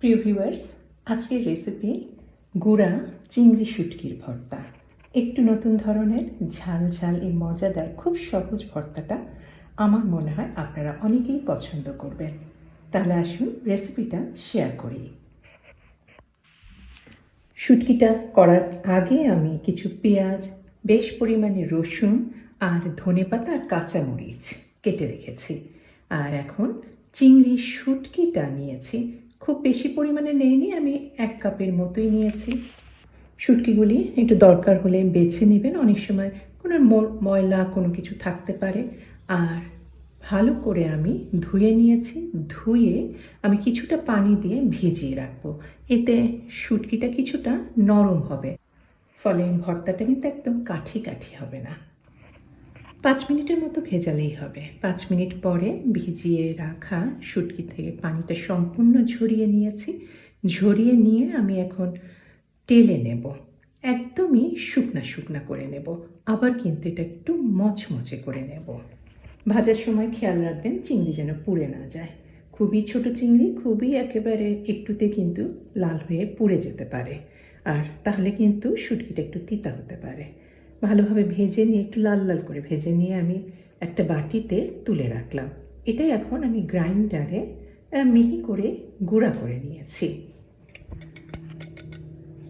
প্রিয় ভিউয়ার্স, আজকের রেসিপি গুঁড়া চিংড়ি শুটকির ভর্তা। একটু নতুন ধরনের, ঝাল ঝাল এই মজাদার, খুব সহজ ভর্তাটা আমার মনে হয় আপনারা অনেকেই পছন্দ করবেন। তাহলে আসুন রেসিপিটা শেয়ার করি। শুটকিটা করার আগে আমি কিছু পেঁয়াজ, বেশ পরিমাণে রসুন আর ধনেপাতা আর কাঁচামরিচ কেটে রেখেছি। আর এখন চিংড়ি শুটকিটা নিয়েছি খুব বেশি পরিমাণে নেইনি, আমি এক কাপের মতোই নিয়েছি। শুটকিগুলি একটু দরকার হলে বেছে নেবেন, অনেক সময় কোনো ময়লা কোনো কিছু থাকতে পারে। আর ভালো করে আমি ধুয়ে নিয়েছি, ধুয়ে আমি কিছুটা পানি দিয়ে ভিজিয়ে রাখব। এতে শুটকিটা কিছুটা নরম হবে, ফলে ভর্তাটা কিন্তু একদম কাঠি কাঠি হবে না। পাঁচ মিনিটের মতো ভেজালেই হবে। পাঁচ মিনিট পরে ভিজিয়ে রাখা শুটকি থেকে পানিটা সম্পূর্ণ ঝরিয়ে নিয়েছি। ঝরিয়ে নিয়ে আমি এখন টেলে নেব। একদমই শুকনা শুকনা করে নেব। আবার কিন্তু এটা একটু মচমচে করে নেব। ভাজার সময় খেয়াল রাখবেন চিংড়ি যেন পুড়ে না যায়। খুবই ছোট চিংড়ি, খুবই একেবারে একটুতে কিন্তু লাল হয়ে পুড়ে যেতে পারে। আর তাহলে কিন্তু শুটকিটা একটু তিতা হতে পারে। ভালোভাবে ভেজে নিয়ে, একটু লাল লাল করে ভেজে নিয়ে আমি একটা বাটিতে তুলে রাখলাম। এটাই এখন আমি গ্রাইন্ডারে মিহি করে গুঁড়া করে নিয়েছি।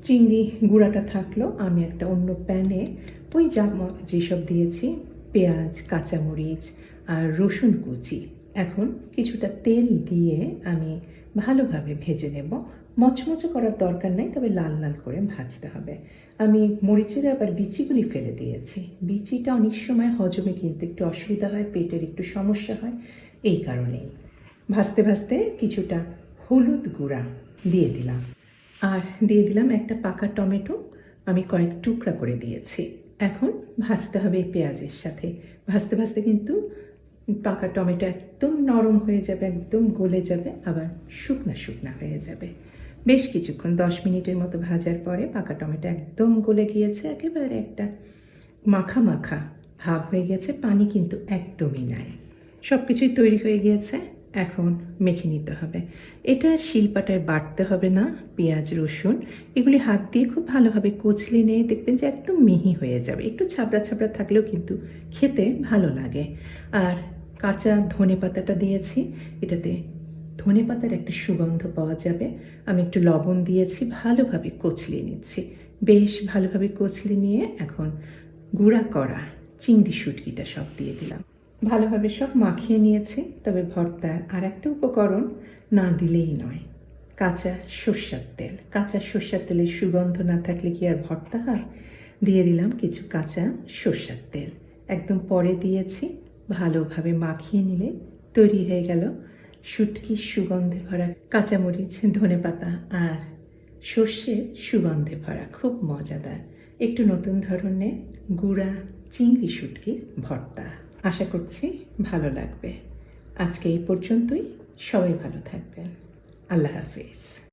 চিংড়ি গুঁড়াটা থাকল, আমি একটা অন্য প্যানে ওই যা যেসব দিয়েছি, পেঁয়াজ, কাঁচামরিচ আর রসুন কুচি। এখন কিছুটা তেল দিয়ে আমি ভালোভাবে ভেজে নেব। মচমচে করার দরকার নাই, তবে লাল লাল করে ভাজতে হবে। আমি মরিচের আবার বিচিগুলি ফেলে দিয়েছি। বিচিটা অনেক সময় হজমে কিন্তু একটু অসুবিধা হয়, পেটের একটু সমস্যা হয়, এই কারণেই। ভাজতে ভাজতে কিছুটা হলুদ গুঁড়া দিয়ে দিলাম। আর দিয়ে দিলাম একটা পাকা টমেটো, আমি কয়েক টুকরা করে দিয়েছি। এখন ভাজতে হবে পেঁয়াজের সাথে। ভাজতে ভাজতে কিন্তু পাকা টমেটো একদম নরম হয়ে যাবে, একদম গলে যাবে, আবার শুকনা শুকনা হয়ে যাবে। বেশ কিছুক্ষণ, দশ মিনিটের মতো ভাজার পরে পাকা টমেটো একদম গলে গিয়েছে, একেবারে একটা মাখা মাখা ভাব হয়ে গেছে, পানি কিন্তু একদমই নাই। সব কিছুই তৈরি হয়ে গিয়েছে, এখন মেখে নিতে হবে। এটা শিলপাটায় বাটতে হবে না, পেঁয়াজ, রসুন, এগুলি হাত দিয়ে খুব ভালোভাবে কচলে নিয়ে দেখবেন যে একদম মিহি হয়ে যাবে। একটু ছাবড়া ছাবড়া থাকলেও কিন্তু খেতে ভালো লাগে। আর কাঁচা ধনে পাতাটা দিয়েছি। এটাতে ধনে পাতার একটা সুগন্ধ পাওয়া যাবে। আমি একটু লবণ দিয়েছি, ভালোভাবে কচলিয়ে নিচ্ছি। বেশ ভালোভাবে কচলে নিয়ে এখন গুঁড়া করা চিংড়ি শুটকিটা সব দিয়ে দিলাম। ভালোভাবে সব মাখিয়ে নিয়েছি, তবে ভর্তার আর একটা উপকরণ না দিলেই নয়, কাঁচা সর্ষার তেল। কাঁচা সর্ষার তেলের সুগন্ধ না থাকলে কি আর ভর্তা হয়? দিয়ে দিলাম কিছু কাঁচা সর্ষার তেল। একদম পরে দিয়েছি ভালোভাবে মাখিয়ে নিলে তৈরি হয়ে গেল শুটকির সুগন্ধে ভরা কাঁচামরিচ, ধনেপাতা আর সর্ষের সুগন্ধে ভরা খুব মজাদার একটু নতুন ধরনের গুঁড়া চিংড়ি শুটকির ভর্তা। আশা করছি ভালো লাগবে। আজকে এই পর্যন্তই। সবাই ভালো থাকবেন। আল্লাহ হাফিজ।